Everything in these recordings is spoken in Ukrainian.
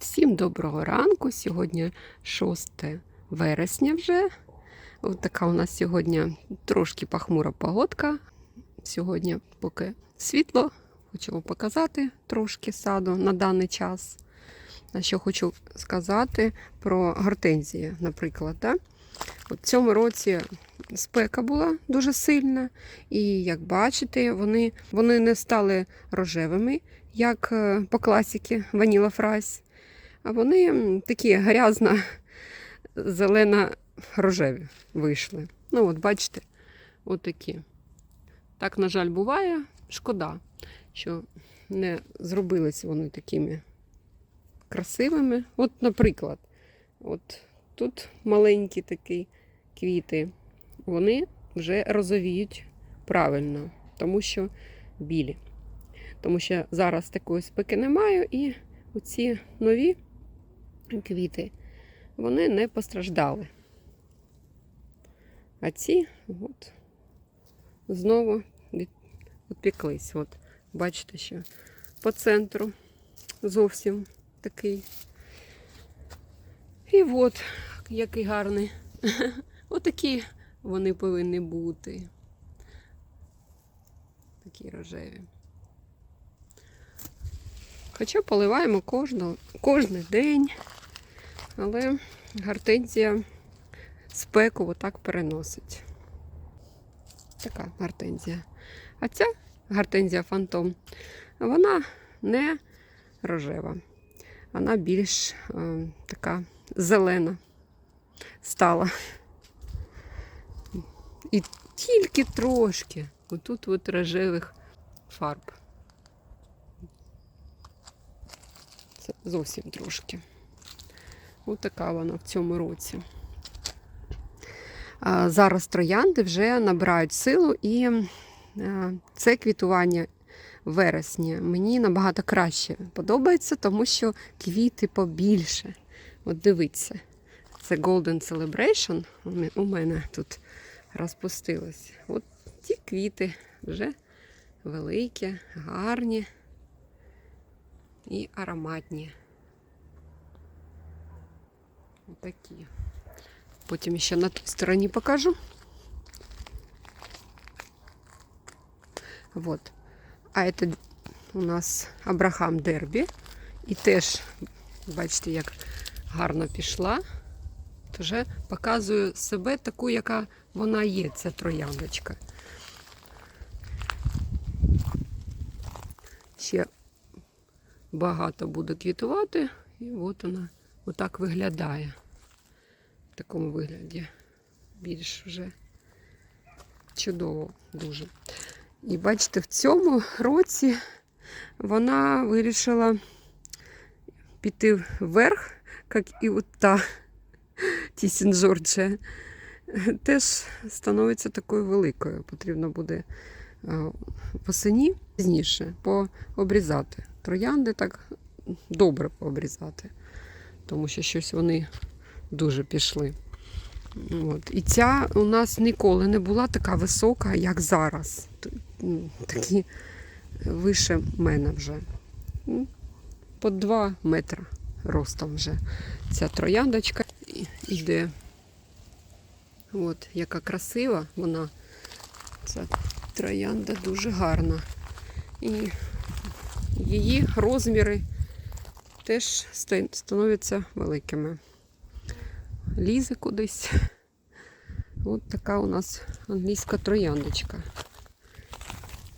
Всім доброго ранку. Сьогодні 6 вересня вже. Ось така у нас сьогодні трошки похмура погодка. Сьогодні поки світло, хочу вам показати трошки саду на даний час. А що хочу сказати про гортензії, наприклад. Да? От в цьому році спека була дуже сильна, і як бачите, вони, вони не стали рожевими, як е, по класіки Ваніла Фрайс. А вони такі грязно зелено рожеві вийшли. Ну, от бачите, от. Так, на жаль, буває. Шкода, що не зробились вони такими красивими. От, наприклад, от тут маленькі такі квіти, вони вже розовіють правильно, тому що білі. Тому що зараз такої спеки немає, і оці нові квіти, вони не постраждали. А ці от, знову відпіклись. От, бачите, що по центру зовсім такий. І от, який гарний. Отакі вони повинні бути. Такі рожеві. Хоча поливаємо кожного, кожен день, але гортензія спеку отак переносить. Така гортензія. А ця гортензія фантом, вона не рожева, вона більш е, така зелена стала. І тільки трошки отут от рожевих фарб. Це зовсім трошки. Ось така вона в цьому році. Зараз троянди вже набирають силу, і це квітування в вересні мені набагато краще подобається, тому що квіти побільше. От дивіться, це Golden Celebration у мене тут розпустилось. От ті квіти вже великі, гарні і ароматні. Отакі. Потім ще на той стороні покажу. Вот. А це у нас Абрахам Дербі. І теж, бачите, як гарно пішла. Вже показую себе таку, яка вона є, ця трояндочка. Ще багато буде квітувати, і от вона отак виглядає. Такому вигляді. Більш вже чудово дуже. І бачите, в цьому році вона вирішила піти вверх, як і от та Тісін Джорджія. Теж становиться такою великою. Потрібно буде е, восені пізніше пообрізати. Троянди так добре пообрізати, тому що щось вони дуже пішли. От. І ця у нас ніколи не була така висока, як зараз. М, Такі вище мене вже. По 2 метри ростом вже ця трояндочка йде. От, яка красива вона. Ця троянда дуже гарна. І її розміри теж ста- становляться великими. Лізе кудись. От така у нас англійська трояндочка.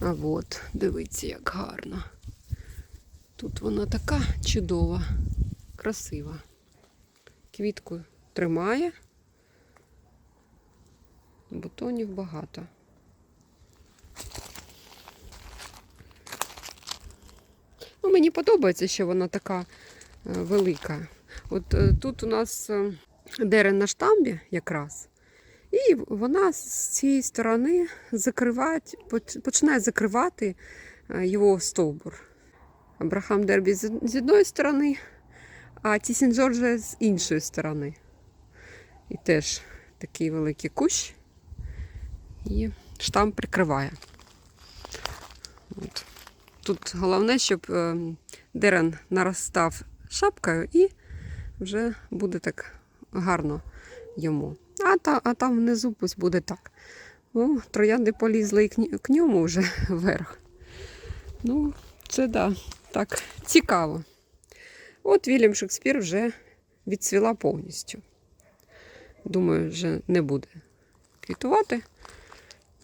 А от, дивіться, як гарно. Тут вона така чудова, красива. Квітку тримає. Бутонів багато. Ну, мені подобається, що вона така е, велика. От е, тут у нас е, дерен на штамбі якраз. І вона з цієї сторони закриває, поч- починає закривати е, його стовбур. Абрахам Дербі з одної сторони, а Тісін Джорджа з іншої сторони. І теж такий великий кущ. І штамп прикриває. От. Тут головне, щоб е, дерен наростав шапкою і вже буде так гарно йому. А, та, а там внизу пусть буде так. О, троянди полізли і к, ньому вже вверх. Ну, це да, так, цікаво. От Вільям Шекспір вже відцвіла повністю. Думаю, вже не буде квітувати.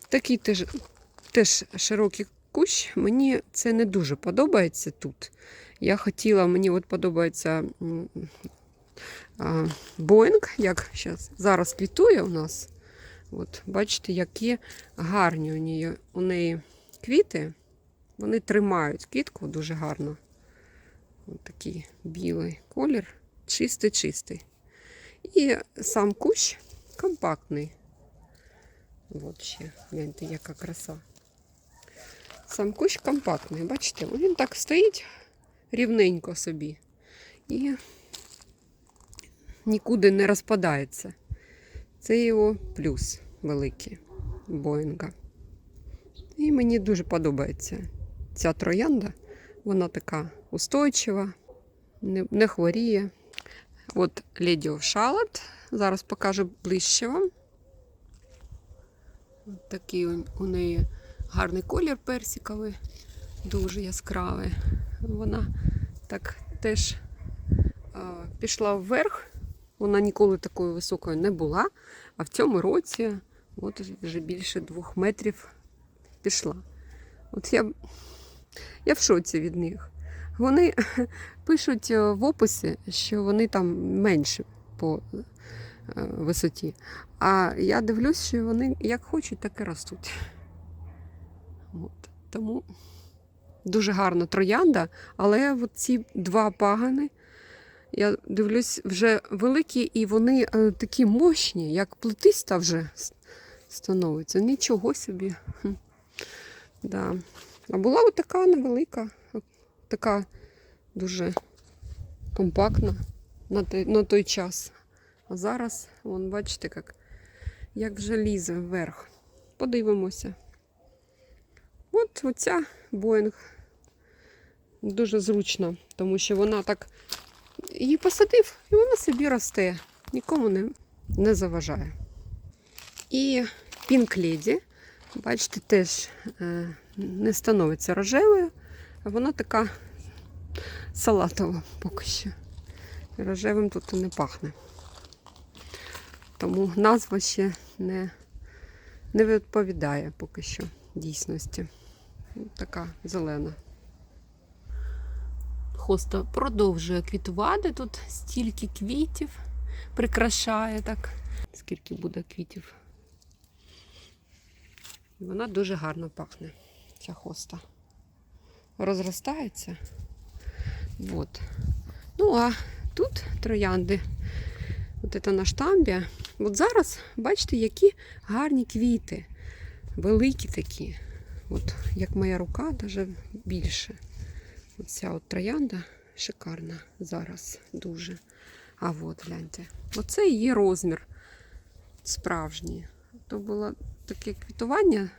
Такий теж, теж широкий кущ. Мені це не дуже подобається тут. Я хотіла, мені от подобається Боїнг, як зараз квітує у нас. От, бачите, які гарні у неї, у неї квіти. Вони тримають квітку дуже гарно. Ось такий білий колір, чистий-чистий. І сам кущ компактний. От ще, гляньте, яка краса. Сам кущ компактний, бачите, він так стоїть рівненько собі і нікуди не розпадається. Це його плюс великий Боїнга. І мені дуже подобається ця троянда. Вона така устойчива, не, не хворіє. От Lady of Charlotte. Зараз покажу ближче вам. От такий у, у неї гарний колір персиковий, дуже яскравий. Вона так теж а, пішла вверх. Вона ніколи такою високою не була, а в цьому році от вже більше двох метрів пішла. От я, я в шоці від них. Вони пишуть е, в описі, що вони там менші по е, висоті. А я дивлюсь, що вони як хочуть, так і ростуть. От. Тому дуже гарна троянда, але от ці два пагани, я дивлюсь, вже великі, і вони е, такі мощні, як плетиста вже становиться. Нічого собі. Да. А була от така невелика, така дуже компактна на той, на той час. А зараз, вон, бачите, як, як вже лізе вверх. Подивимося. От оця Боїнг дуже зручна, тому що вона так її посадив, і вона собі росте, нікому не, не заважає. І Pink Lady, бачите, теж е, не становиться рожевою, а вона така салатова поки що. Рожевим тут і не пахне. Тому назва ще не, не відповідає поки що дійсності. Така зелена. Хоста продовжує квітувати. Тут стільки квітів прикрашає так. Скільки буде квітів. І Вона дуже гарно пахне, ця хоста. Розростається. От. Ну, а тут троянди. От це на штамбі. От зараз, бачите, які гарні квіти. Великі такі. От, як моя рука, навіть більше. Оця от троянда шикарна зараз дуже. А от гляньте. Оце її розмір справжній. То було таке квітування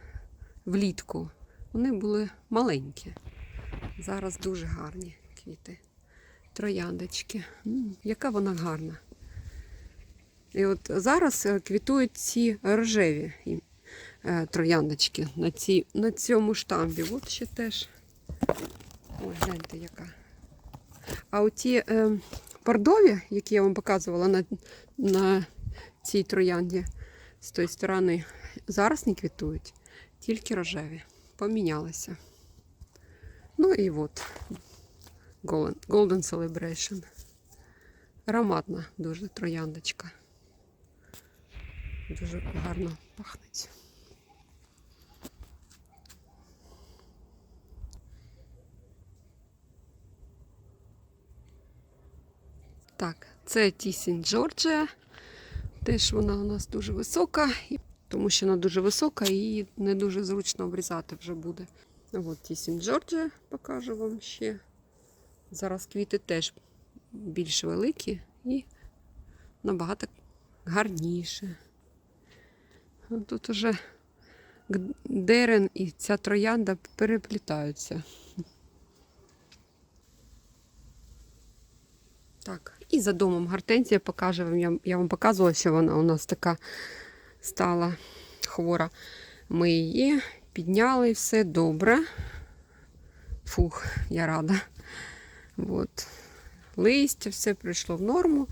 влітку. Вони були маленькі. Зараз дуже гарні квіти. Трояндочки. Яка вона гарна. І от зараз е, квітують ці рожеві е, трояндочки на, ці, на цьому штамбі. От ще теж. Ой, гляньте, яка. А оті е, бордові, які я вам показувала на, на цій троянді з тої сторони, зараз не квітують, тільки рожеві. Помінялися. Ну і от Golden, Golden Celebration. Ароматна дуже трояндочка. Дуже гарно пахнеть. Так, це тісінь Джорджія. Теж вона у нас дуже висока, тому що вона дуже висока і її не дуже зручно обрізати вже буде. От тісінь Джорджія покажу вам ще. Зараз квіти теж більш великі і набагато гарніше. Тут уже дерен і ця троянда переплітаються. Так, і за домом гортензія покаже вам. Я, я вам показувала, що вона у нас така стала хвора. Ми її підняли, все добре. Фух, я рада. От. Листя, все прийшло в норму.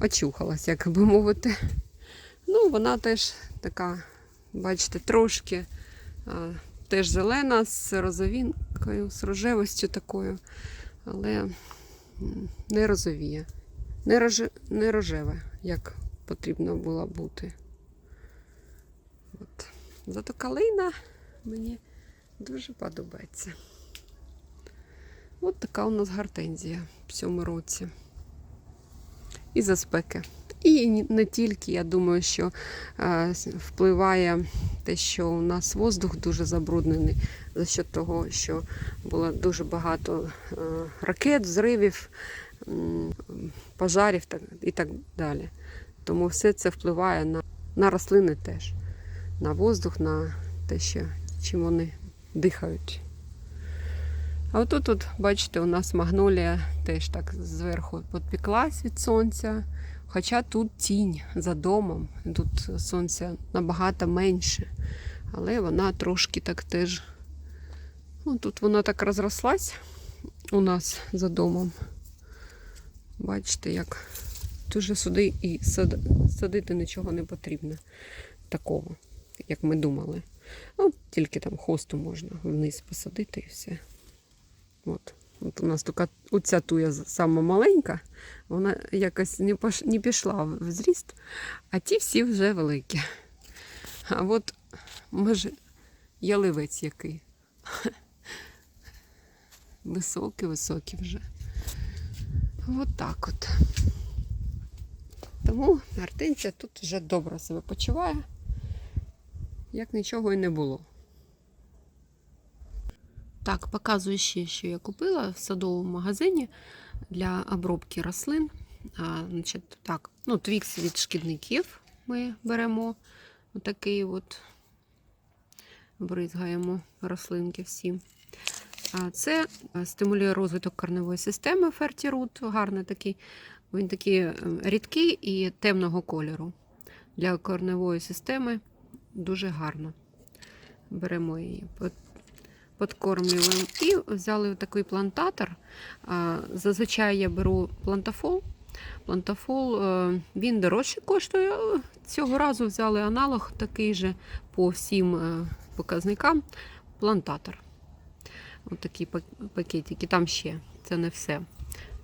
Очухалась, як би мовити. Ну, вона теж така, бачите, трошки а, теж зелена з розовінкою, з рожевостю такою, але не розовіє. Не, рож... не рожеве, як потрібно було бути. От. Зато калина мені дуже подобається. От така у нас гортензія в цьому році. І за спеки. І не тільки, я думаю, що е, впливає те, що у нас воздух дуже забруднений за счет того, що було дуже багато е, ракет, взривів, пожарів і так далі. Тому все це впливає на, на рослини теж, на воздух, на те, що, чим вони дихають. А отут, тут, бачите, у нас магнолія теж так зверху підпіклась від сонця. Хоча тут тінь за домом, тут сонця набагато менше. Але вона трошки так теж. Ну, тут вона так розрослась у нас за домом. Бачите, як дуже сюди і сад- садити нічого не потрібно такого, як ми думали. Ну, тільки там хосту можна вниз посадити і все. От. От у нас тільки оця туя сама маленька, вона якось не, пош... не пішла в зріст, а ті всі вже великі. А от може яливець який. Високий, високий вже. От так от. Тому гортензія тут вже добре себе почуває, як нічого і не було. Так, показую ще, що я купила в садовому магазині для обробки рослин. А, значить, так, ну, твікс від шкідників ми беремо. Отакий от бризгаємо рослинки всі. А це е, стимулює розвиток корневої системи Фертірут. Гарний такий. Він такий е, рідкий і темного кольору. Для корневої системи дуже гарно. Беремо її подкормлюємо. І взяли такий плантатор. Зазвичай я беру плантафол. Плантафол е, він дорожче коштує. Цього разу взяли аналог такий же по всім е, показникам. Плантатор. Ось такі пакетики. Там ще це не все.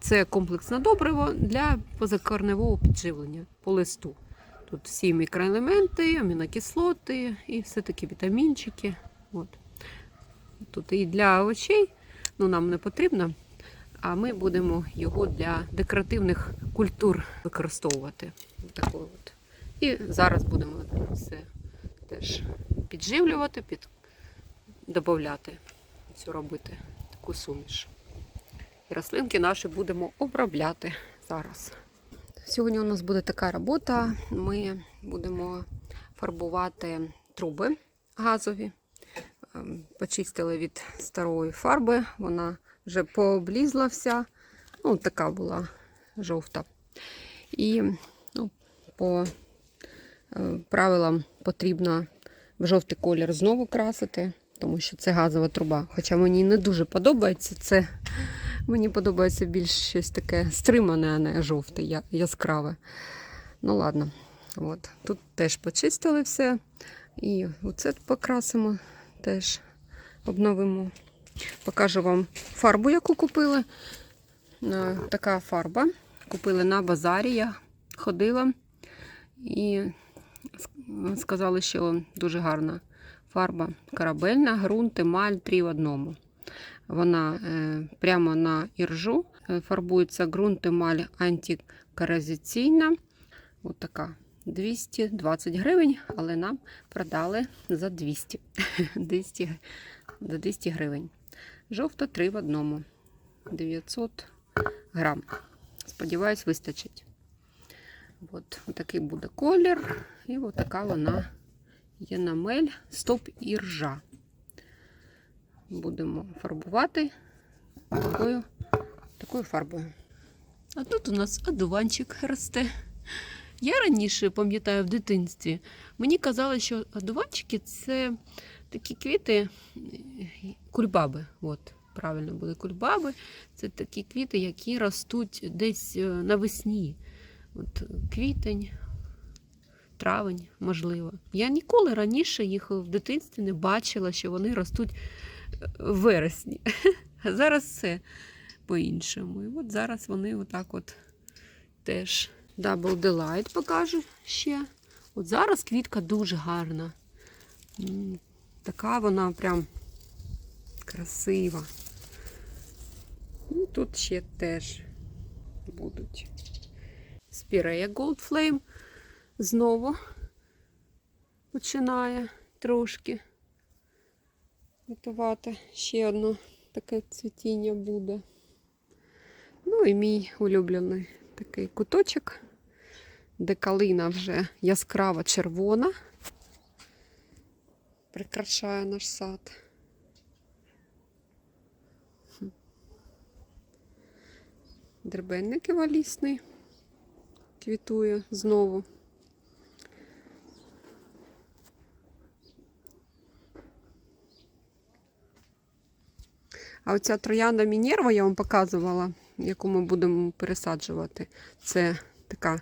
Це комплексне добриво для позакорневого підживлення по листу. Тут всі мікроелементи, амінокислоти і все такі вітамінчики. От. Тут і для овочей ну, нам не потрібно, а ми будемо його для декоративних культур використовувати. Такий от. І зараз будемо все теж підживлювати, під... додати цю робити таку суміш. І рослинки наші будемо обробляти зараз. Сьогодні у нас буде така робота. Ми будемо фарбувати труби газові. Ем, Почистили від старої фарби, вона вже пооблізла вся. Ну, така була жовта. І ну, по е, правилам потрібно в жовтий колір знову красити, тому що це газова труба. Хоча мені не дуже подобається це. Мені подобається більш щось таке стримане, а не жовте, яскраве. Ну ладно, от. тут теж почистили все. І оце покрасимо, теж обновимо. Покажу вам фарбу, яку купили. Така фарба. Купили на базарі. Я ходила і сказали, що дуже гарна фарба. Корабельна, ґрунт, емаль, три в одному. Вона е, прямо на іржу е, фарбується ґрунт емаль антикоразиційна. Ось така. 220 гривень, але нам продали за 200. 200 за 200 гривень. Жовто 3 в одному. 900 грам. Сподіваюсь, вистачить. От, такий буде колір. І от така вона є намель, стоп і ржа. Будемо фарбувати такою, такою фарбою. А тут у нас одуванчик росте. Я раніше пам'ятаю в дитинстві, мені казали, що одуванчики це такі квіти, кульбаби. От, правильно були кульбаби. Це такі квіти, які ростуть десь е, навесні. От, квітень, травень, можливо. Я ніколи раніше їх в дитинстві не бачила, що вони ростуть е, в вересні. А зараз все по-іншому. І от зараз вони отак от теж. Double Delight покажу ще. От зараз квітка дуже гарна. Така вона прям красива. І тут ще теж будуть. Спірея Gold Flame знову починає трошки готувати. Ще одне таке цвітіння буде. Ну і мій улюблений такий куточок, де калина вже яскрава червона. Прикрашає наш сад. Дербенник валісний квітує знову. А оця троянда Мінерва я вам показувала, яку ми будемо пересаджувати. Це така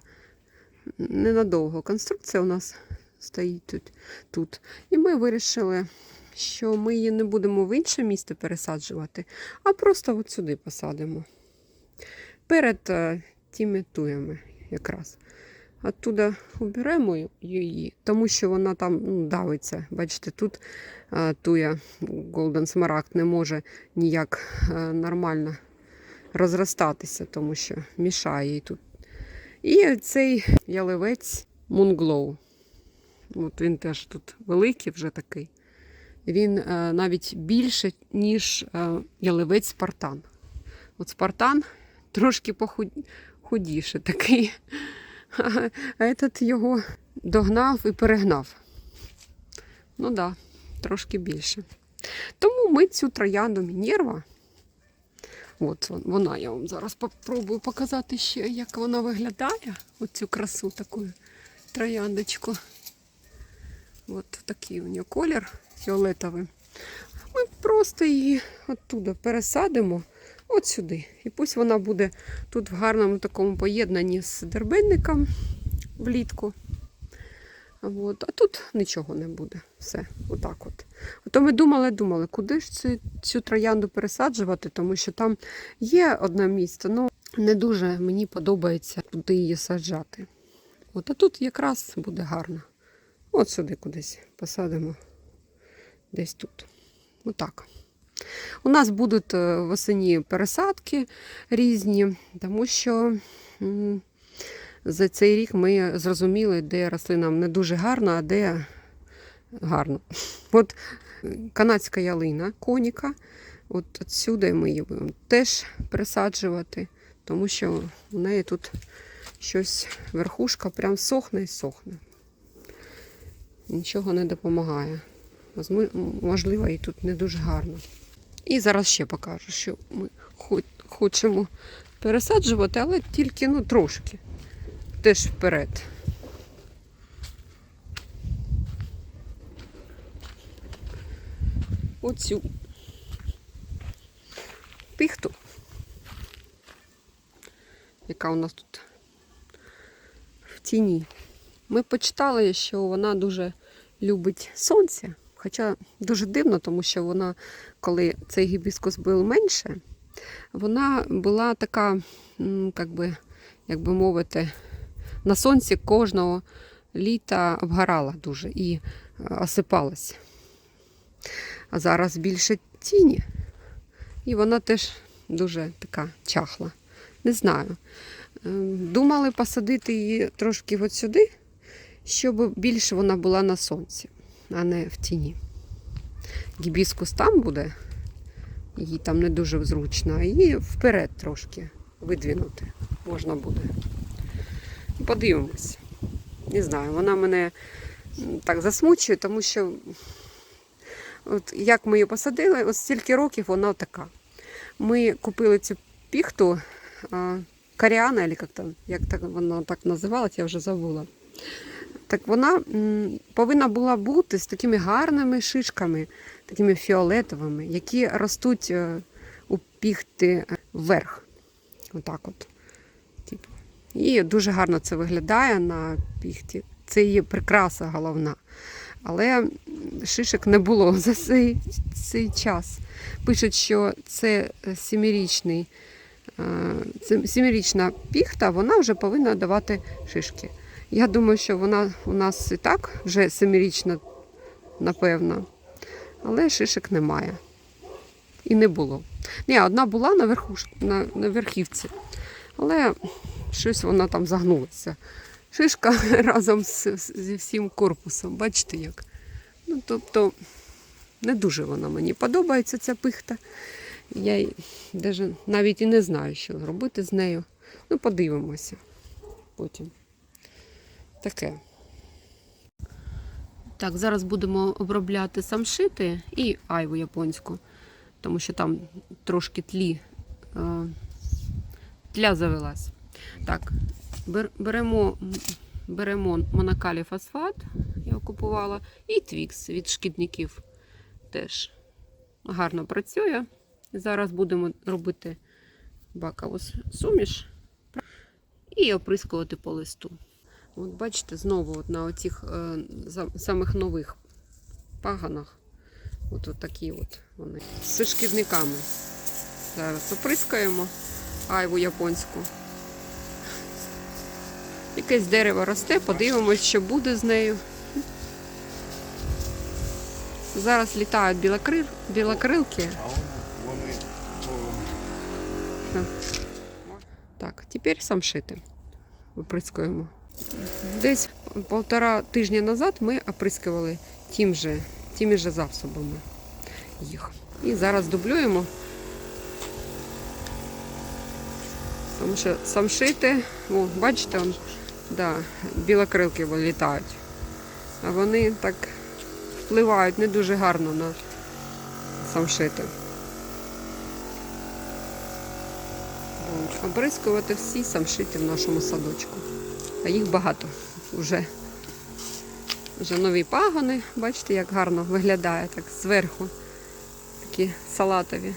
ненадовго конструкція у нас стоїть тут. тут. І ми вирішили, що ми її не будемо в інше місце пересаджувати, а просто от сюди посадимо. Перед е, тими туями якраз. Оттуда уберемо її, тому що вона там ну, давиться. Бачите, тут а, туя Golden Smaragd не може ніяк а, нормально розростатися, тому що мішає їй тут. І цей яливець Moonglow. От він теж тут великий вже такий. Він а, навіть більше, ніж а, яливець Спартан. От Спартан трошки похудіше такий. А этот його догнав і перегнав. Ну так, да, трошки більше. Тому ми цю троянду Мінерва. От вона, я вам зараз попробую показати ще, як вона виглядає. Оцю красу таку трояндочку. От такий у нього колір фіолетовий. Ми просто її оттуда пересадимо от сюди. І пусть вона буде тут в гарному такому поєднанні з дербенником влітку. От. А тут нічого не буде. Все, отак от. Ото ми думали, думали, куди ж цю, цю троянду пересаджувати, тому що там є одне місце, але не дуже мені подобається туди її саджати. От, А тут якраз буде гарно. От сюди кудись посадимо. Десь тут. Отак. У нас будуть е, восені пересадки різні, тому що за цей рік ми зрозуміли, де рослинам не дуже гарно, а де гарно. От канадська ялина коніка, от сюди ми її будемо теж пересаджувати, тому що у неї тут щось верхушка прям сохне і сохне. Нічого не допомагає. Можливо, і тут не дуже гарно. І зараз ще покажу, що ми хочемо пересаджувати, але тільки ну, трошки. Теж вперед. Оцю пихту, яка у нас тут в тіні. Ми почитали, що вона дуже любить сонце. Хоча дуже дивно, тому що вона, коли цей гібіскус був менше, вона була така, м, як би, як би мовити, на сонці кожного літа обгорала дуже і е, осипалась. А зараз більше тіні. І вона теж дуже така чахла. Не знаю. Ем, Думали посадити її трошки от сюди, щоб більше вона була на сонці а не в тіні. Гібіскус там буде, їй там не дуже зручно, а її вперед трошки видвинути можна буде. Подивимось. Не знаю, вона мене так засмучує, тому що от як ми її посадили, от стільки років вона така. Ми купили цю піхту коріана, як, там, як так, вона так називалась, я вже забула. Так вона повинна була бути з такими гарними шишками, такими фіолетовими, які ростуть е, у піхти вверх. Отак от. І дуже гарно це виглядає на піхті. Це її прикраса головна. Але м, шишок не було за цей, цей час. Пишуть, що це сімирічний, е, сімирічна піхта, вона вже повинна давати шишки. Я думаю, що вона у нас і так вже семирічна, напевно. Але шишок немає. І не було. Ні, одна була на, верхуш... на, на верхівці, але щось вона там загнулася. Шишка разом з, зі всім корпусом. Бачите як? Ну, тобто, не дуже вона мені подобається, ця пихта. Я навіть і не знаю, що робити з нею. Ну, подивимося потім. Таке. Так, зараз будемо обробляти самшити і айву японську, тому що там трошки тлі, е, тля завелась. Так, беремо, беремо монокалій фосфат, я купувала, і твікс від шкідників теж гарно працює. Зараз будемо робити бакову суміш і оприскувати по листу. От бачите, знову от на оцих е, самих нових паганах. От, от такі от вони. З шкідниками. Зараз оприскаємо айву японську. Якесь дерево росте, подивимось, що буде з нею. Зараз літають білокрил, білокрилки. Так, тепер самшити. Оприскуємо. Десь полтора тижня назад ми оприскували тим же, тими же засобами їх. І зараз дублюємо. Тому що самшити, о, бачите, он, да, білокрилки вилітають. А вони так впливають не дуже гарно на самшити. Обрискувати всі самшити в нашому садочку. А їх багато вже. Вже нові пагони. Бачите, як гарно виглядає так зверху. Такі салатові.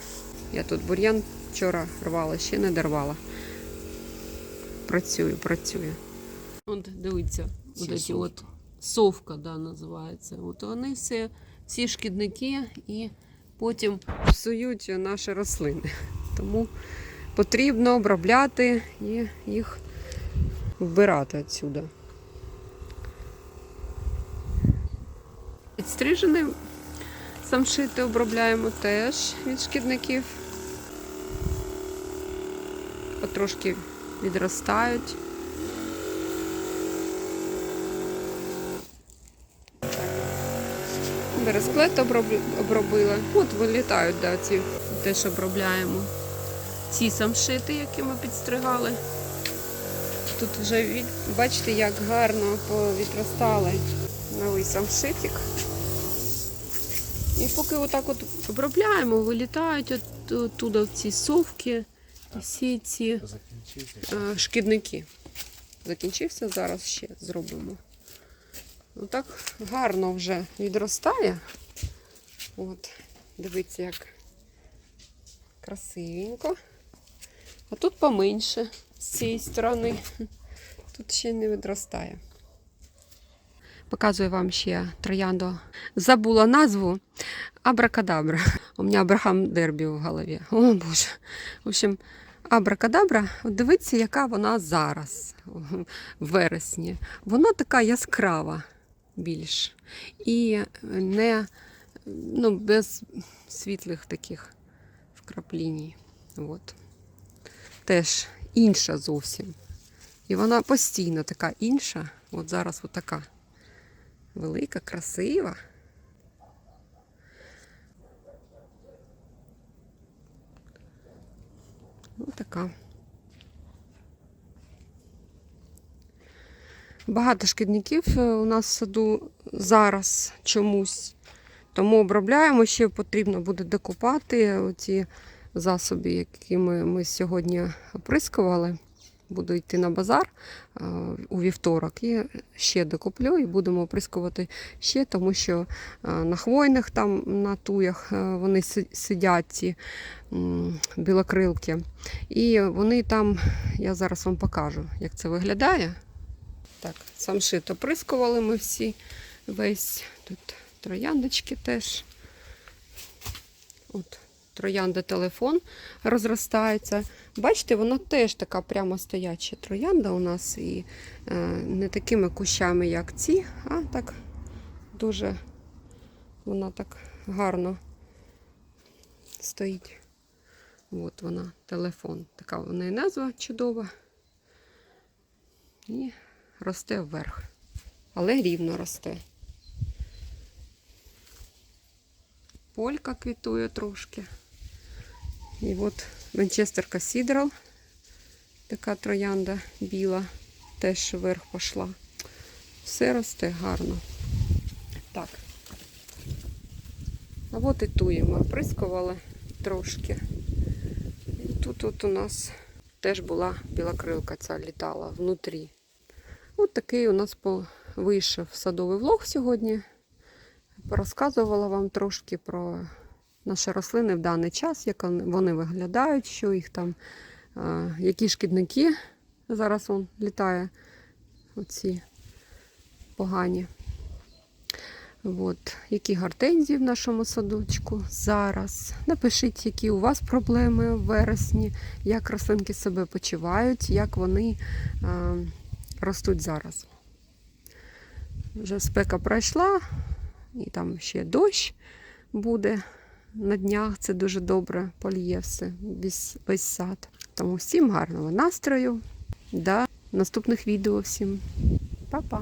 Я тут бур'ян вчора рвала, ще не дорвала. Працюю, працюю. От дивіться, от ці совка. от совка да, називається. От вони всі, всі шкідники і потім псують наші рослини. Тому потрібно обробляти і їх вбирати відсюди. Підстрижені самшити обробляємо теж від шкідників. Потрошки відростають. Бересклет обробила. От вилітають, да, ці теж обробляємо. Ці самшити, які ми підстригали. Тут вже бачите, як гарно повідростали новий самшитик. І поки отак от обробляємо, вилітають от, оттуда ці совки і всі ці е, шкідники. Закінчився, зараз ще зробимо. Ну так гарно вже відростає. От, дивіться, як красивенько. А тут поменше з цієї сторони. Тут ще не відростає. Показую вам ще троянду. Забула назву Абракадабра. У мене Абрахам Дербі в голові. О Боже. В общем, Абракадабра, дивіться, яка вона зараз, в вересні. Вона така яскрава більш. І не ну, без світлих таких вкраплінь. От. Теж інша зовсім. І вона постійно така інша. От зараз от така велика, красива. Ось така. Багато шкідників е, у нас в саду зараз чомусь. Тому обробляємо, ще потрібно буде докупати ці засоби, якими ми сьогодні оприскували. буду йти на базар е, у вівторок і ще докуплю і будемо оприскувати ще, тому що е, на хвойних там на туях вони сидять ці білокрилки. І вони там, я зараз вам покажу, як це виглядає. Так, самшит оприскували ми всі весь. Тут трояндочки теж. От, троянда телефон розростається. Бачите, вона теж така прямо стояча троянда у нас і е, не такими кущами, як ці, а так дуже вона так гарно стоїть. От вона, телефон. Така в неї назва чудова. І росте вверх. Але рівно росте. Полька квітує трошки. І от Венчестер Касідрал, така троянда біла, теж вверх пішла. Все росте гарно. Так. А от і туї ми оприскували трошки. І тут от у нас теж була білокрилка ця літала внутрі. От такий у нас вийшов садовий влог сьогодні. Порозказувала вам трошки про наші рослини в даний час, як вони- виглядають, що їх там, які шкідники зараз он літає, оці погані. От, які гортензії в нашому садочку зараз. Напишіть, які у вас проблеми в вересні, як рослинки себе почувають, як вони ростуть зараз. Вже спека пройшла, і там ще дощ буде на днях. Це дуже добре поліє все, весь, весь сад. Тому всім гарного настрою. До наступних відео всім. Па-па!